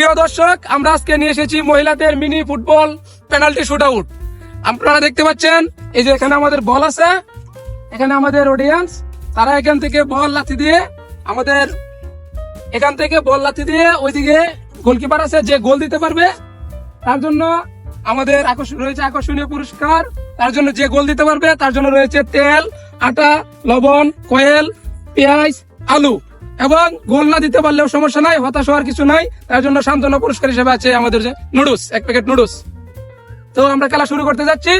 প্রিয় দর্শক, আমরা আজকে নিয়ে এসেছি মহিলাদের mini football penalty shoot out আপনারা দেখতে পাচ্ছেন, এই যে এখানে আমাদের বল আছে, এখানে আমাদের অডিয়েন্স তারা এখান থেকে বল লাথি দিয়ে আমাদের এখান থেকে বল লাথি দিয়ে ওইদিকে গোলকিপার আছে, যে গোল দিতে পারবে, তার জন্য আমাদের আকর্ষণ রয়েছে আকর্ষণীয় পুরস্কার, তার জন্য যে গোল দিতে পারবে, তার জন্য রয়েছে তেল, আটা, লবণ, কয়েল, পেঁয়াজ, আলু। এবং গোল না দিতে পারলেও সমস্যা নাই, হতাশ হওয়ার কিছু নাই। তার জন্য সান্ত্বনা পুরস্কার হিসেবে আছে আমাদের যে নুডলস, এক প্যাকেট নুডলস। তো আমরা খেলা শুরু করতে যাচ্ছি।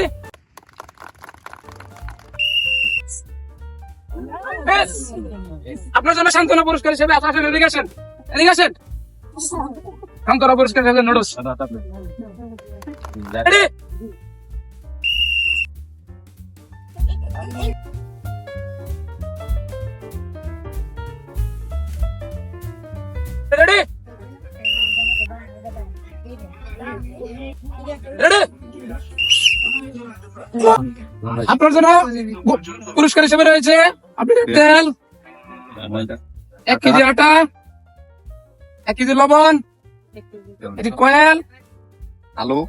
আপনার জন্য সান্ত্বনা পুরস্কার হিসেবে আসেন, এদিকে আসেন এদিকে আসেন। সান্ত্বনা পুরস্কার হিসেবে নুডলস। রেডি রেডি রেডি আপনার জন্য পুরস্কার হিসেবে রয়েছে তেল এক কেজি আটা এক কেজি লবণ একটি কয়েল আলু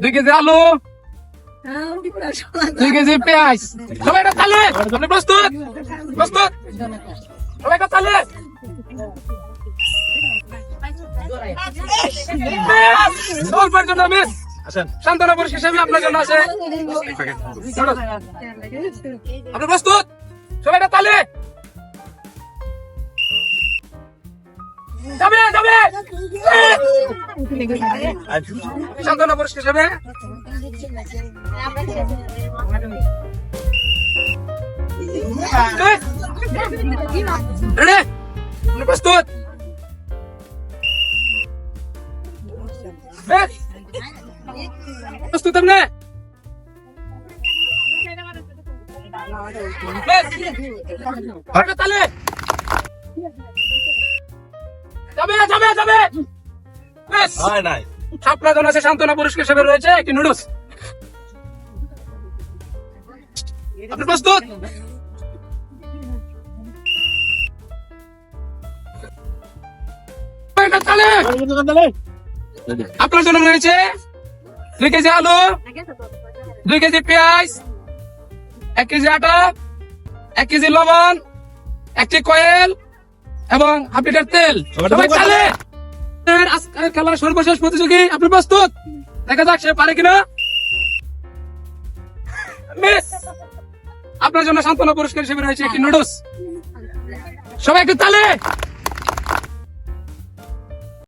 দুই কেজি আলু দুই কেজি পেঁয়াজ সবাই একটা তালে আপনি প্রস্তুত প্রস্তুত সবাই তালে অল্পের জন্য মিস সান্ত্বনা পুরস্কার হিসেবে আপনার জন্য আছে। আপনি প্রস্তুত? সবাই একটা তালে! যাবে যাবে! সান্ত্বনা পুরস্কার হিসেবে। প্রস্তুত? প্রস্তুত আপনি বেশ। যাবে সান্ত্বনা পুরস্কার হিসেবে রয়েছে একটি নুডলস আপনি প্রস্তুত। আপনার জন্য রয়েছে দুই কেজি আলু দুই কেজি পেঁয়াজ এক কেজি আটা এক কেজি লবণ একটি কয়েল এবং হাফ লিটার তেল। আজকের খেলার সর্বশেষ প্রতিযোগী আপনি প্রস্তুত? দেখা যাক সে পারে কিনা। আপনার জন্য সান্ত্বনা পুরস্কার হিসেবে রয়েছে একটি নুডলস। সবাই একটু তালে।